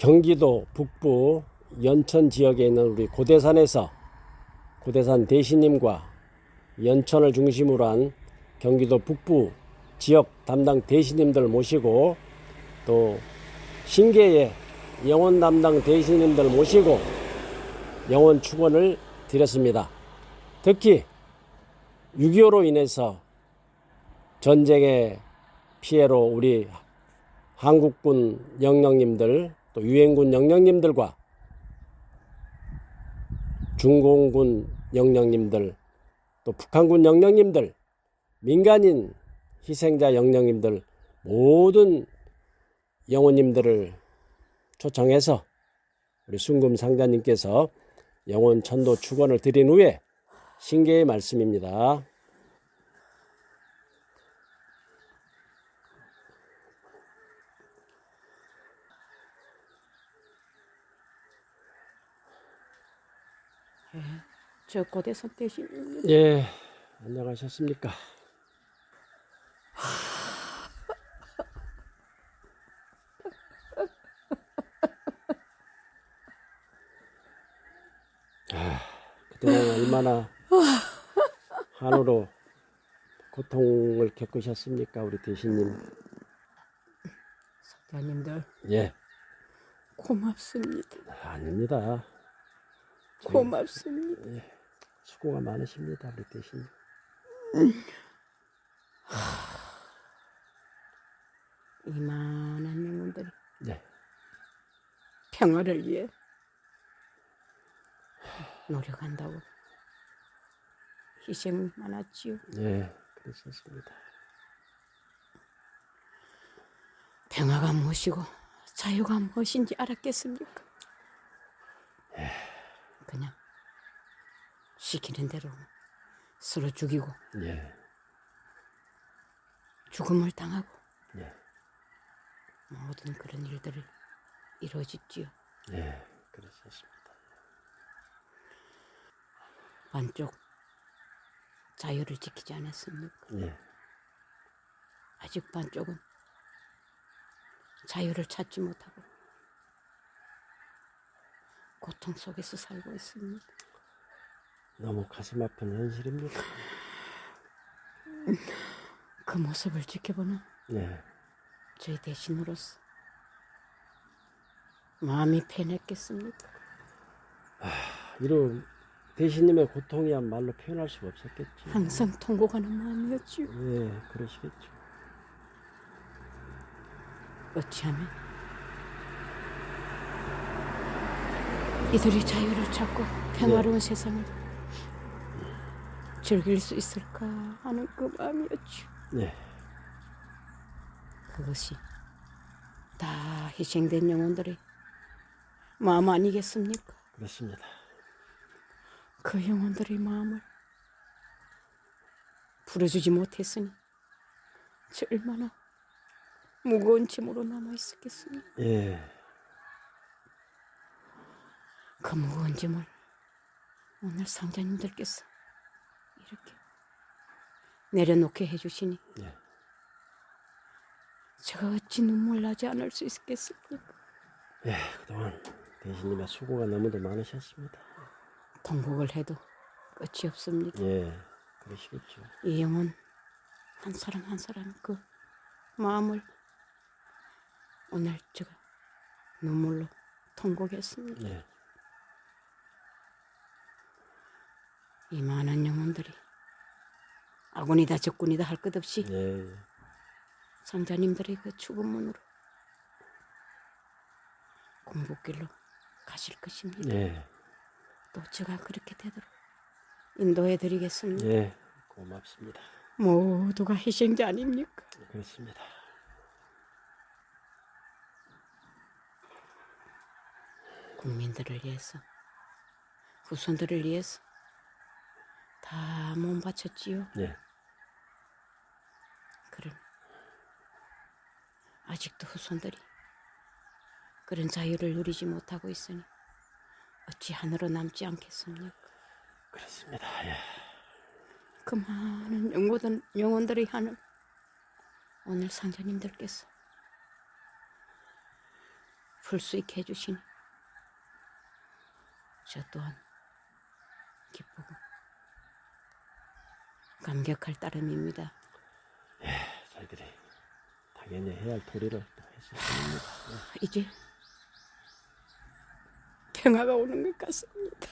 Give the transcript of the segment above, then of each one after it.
경기도 북부 연천 지역에 있는 우리 고대산에서 고대산 대신님과 연천을 중심으로 한 경기도 북부 지역 담당 대신님들 모시고 또 신계의 영혼 담당 대신님들 모시고 영혼 축원을 드렸습니다. 특히 6.25로 인해서 전쟁의 피해로 우리 한국군 영령님들 또 유엔군 영령님들과 중공군 영령님들 또 북한군 영령님들 민간인 희생자 영령님들 모든 영혼님들을 초청해서 우리 순금 상자님께서 영혼 천도 축원을 드린 후에 신계의 말씀입니다. 저 고대선 대신입니다. 예, 안녕하셨습니까? 아, 그동안 얼마나 한우로 고통을 겪으셨습니까, 우리 대신님? 사장님들 예, 고맙습니다. 아닙니다. 고맙습니다. 수고가 많으십니다, 우리 대신님. 이만한 영혼들이 네, 평화를 위해 노력한다고 희생 많았지요. 예, 그랬었습니다. 평화가 무엇이고 자유가 무엇인지 알았겠습니까? 그냥 시키는 대로 서로 죽이고 예, 죽음을 당하고 예, 모든 그런 일들을 이루어졌지요. 예, 그랬었습니다. 반쪽 자유를 지키지 않았습니까? 예, 아직 반쪽은 자유를 찾지 못하고 고통 속에서 살고 있습니다. 너무 가슴 아픈 현실입니다. 그 모습을 지켜보는 예, 저희 대신으로서 마음이 편했겠습니까? 이런 대신님의 고통이야 말로 표현할 수가 없었겠죠. 항상 통곡하는 마음이었지요. 예, 그러시겠죠. 어찌하면 이들이 자유를 찾고 평화로운 세상을 즐길 수 있을까 하는 그 마음이었죠. 예, 그것이 다 희생된 영혼들의 마음 아니겠습니까? 그렇습니다. 그 영혼들의 마음을 풀어주지 못했으니 저 얼마나 무거운 짐으로 남아 있었겠습니까? 예, 그 무거운 짐을 오늘 상자님들께서 이렇게 내려놓게 해주시니 예, 제가 어찌 눈물 나지 않을 수 있겠습니까? 예, 그동안 대신님의 수고가 너무도 많으셨습니다. 통곡을 해도 끝이 없습니다. 예, 그러시겠죠. 이 영혼 한 사람 한 사람 그 마음을 오늘 제가 눈물로 통곡했습니다. 예, 이 많은 영혼들이 아군이다 적군이다 할 것 없이 예, 상자님들의 그 죽음문으로 공복길로 가실 것입니다. 예, 또 제가 그렇게 되도록 인도해 드리겠습니다. 예, 고맙습니다. 모두가 희생자 아닙니까? 그렇습니다. 국민들을 위해서 후손들을 위해서 다 몸 바쳤지요. 예, 그럼 아직도 후손들이 그런 자유를 누리지 못하고 있으니 어찌 하늘로 남지 않겠습니까? 그렇습니다. 예, 그 많은 영혼들, 영혼들의 하늘 오늘 상자님들께서 풀수 있게 해주시니 저 또한 기쁘고 감격할 따름입니다. 저희들이 당연히 해야 할 도리를 또 했을 뿐입니다. 이제 평화가 오는 것 같습니다.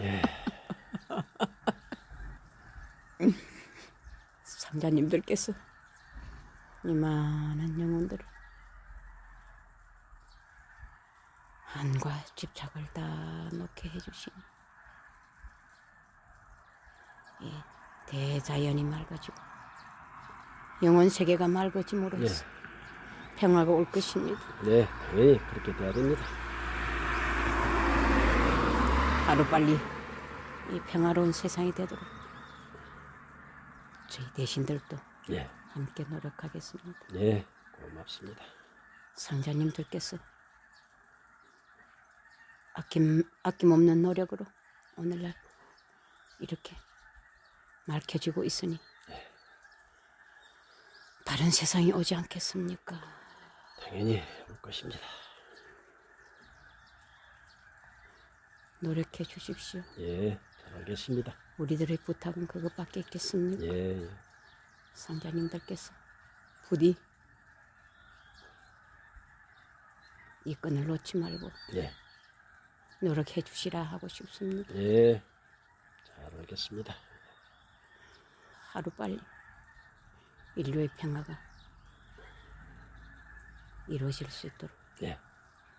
예. 상자님들께서 이만한 영혼들을 한과 집착을 다 놓게 해주시니 이 대자연이 맑아지고 영혼 세계가 맑아짐으로써 평화가 올 것입니다. 네, 당연히 그렇게 돼야 됩니다. 하루빨리 이 평화로운 세상이 되도록 저희 대신들도 예, 함께 노력하겠습니다. 예, 고맙습니다. 상자님들께서 아낌 아낌없는 노력으로 오늘날 이렇게 밝혀지고 있으니 다른 세상이 오지 않겠습니까? 당연히 올 것입니다. 노력해 주십시오. 예, 잘하겠습니다. 우리들의 부탁은 그것밖에 있겠습니까? 예, 예. 상자님들께서 부디 이 끈을 놓지 말고 예, 노력해 주시라 하고 싶습니다. 예, 잘하겠습니다. 하루빨리 인류의 평화가 이루어질 수 있도록 예,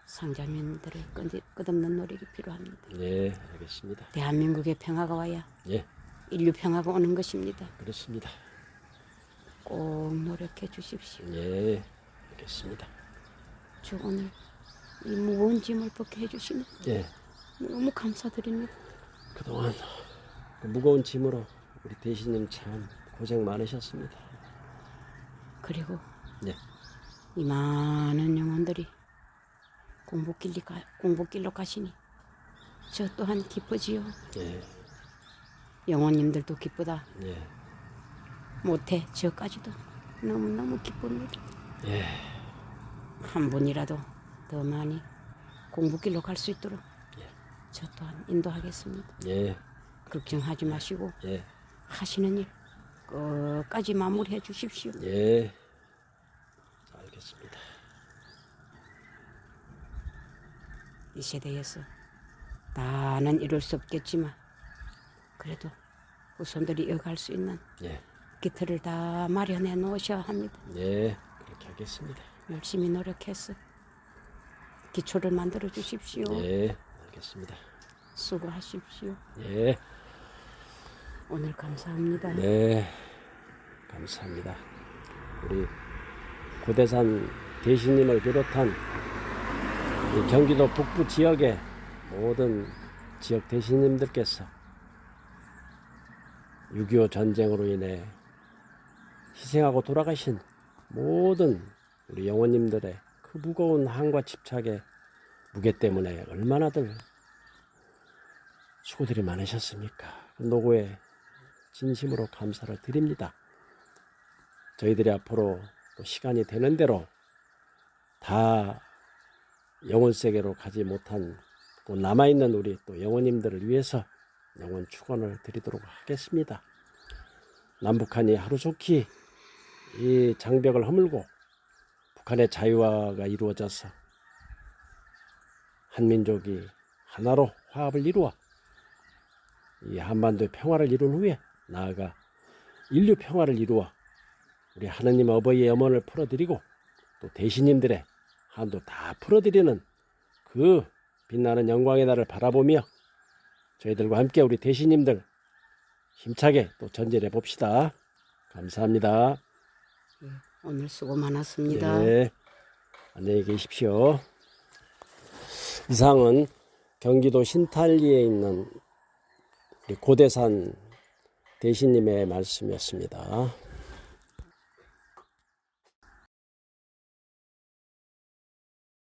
상자님들의 끝- 끝없는 노력이 필요합니다. 예, 알겠습니다. 대한민국의 평화가 와야 예, 인류 평화가 오는 것입니다. 그렇습니다. 꼭 노력해 주십시오. 예, 알겠습니다. 저 오늘 이 무거운 짐을 벗게 해주시니 예, 너무 감사드립니다. 그동안 그 무거운 짐으로 우리 대신님 참 고생 많으셨습니다. 그리고 예, 이 많은 영혼들이 공복길로, 가, 공복길로 가시니 저 또한 기쁘지요. 예, 영혼님들도 기쁘다. 예, 못해 저까지도 너무너무 기쁩니다. 예, 한 분이라도 더 많이 공복길로 갈 수 있도록 예, 저 또한 인도하겠습니다. 예, 걱정하지 마시고 예, 하시는 일 끝까지 마무리해 주십시오. 예, 알겠습니다. 이 세대에서 다는 이룰 수 없겠지만 그래도 후손들이 이어갈 수 있는 예, 기틀을 다 마련해 놓으셔야 합니다. 예, 그렇게 하겠습니다. 열심히 노력해서 기초를 만들어 주십시오. 예, 알겠습니다. 수고하십시오. 예, 오늘 감사합니다. 네, 감사합니다. 우리 고대산 대신님을 비롯한 이 경기도 북부 지역의 모든 지역 대신님들께서 6.25 전쟁으로 인해 희생하고 돌아가신 모든 우리 영혼님들의 그 무거운 한과 집착의 무게 때문에 얼마나들 수고들이 많으셨습니까? 그 노고에 진심으로 감사를 드립니다. 저희들이 앞으로 또 시간이 되는 대로 다 영혼 세계로 가지 못한 그 남아 있는 우리 또 영혼님들을 위해서 영혼 축원을 드리도록 하겠습니다. 남북한이 하루속히 이 장벽을 허물고 북한의 자유화가 이루어져서 한민족이 하나로 화합을 이루어 이 한반도의 평화를 이룬 후에 나아가 인류 평화를 이루어 우리 하느님 어버이의 염원을 풀어드리고 또 대신님들의 한도 다 풀어드리는 그 빛나는 영광의 날을 바라보며 저희들과 함께 우리 대신님들 힘차게 또 전진해 봅시다. 감사합니다. 오늘 수고 많았습니다. 네. 안녕히 계십시오. 이상은 경기도 신탈리에 있는 고대산 대신님의 말씀이었습니다.